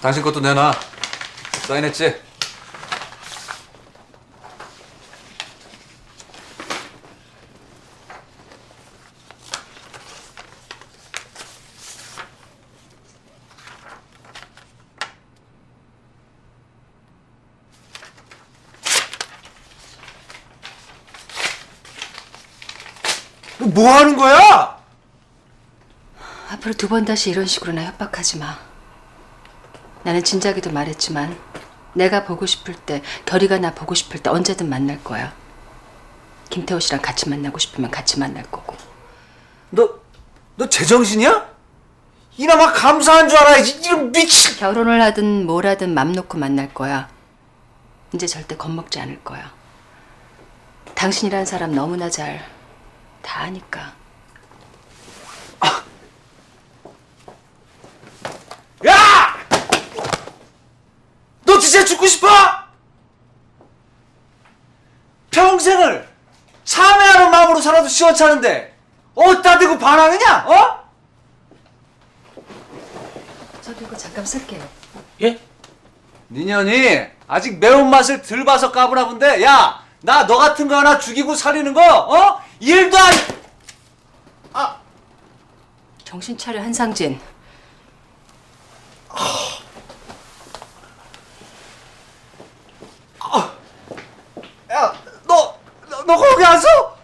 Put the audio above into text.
당신 것도 내놔. 사인했지? 너뭐 하는 거야? 앞으로 두 번 다시 이런 식으로 나 협박하지 마. 나는 진작에도 말했지만 내가 보고 싶을 때, 결이가 나 보고 싶을 때 언제든 만날 거야. 김태호 씨랑 같이 만나고 싶으면 같이 만날 거고. 너, 너 제정신이야? 이나마 감사한 줄 알아야지. 이런 미친. 결혼을 하든 뭘 하든 맘 놓고 만날 거야. 이제 절대 겁먹지 않을 거야. 당신이란 사람 너무나 잘 다 아니까. 야! 너 진짜 죽고 싶어? 평생을 참회하는 마음으로 살아도 시원찮은데 어디다 대고 반항이냐? 어? 저도 이거 잠깐 쓸게요. 예? 니년이 아직 매운맛을 덜 봐서 까부나 본데 야! 나 너 같은 거 하나 죽이고 살리는 거 어? 일도 안... 정신 차려 한상진. bientôt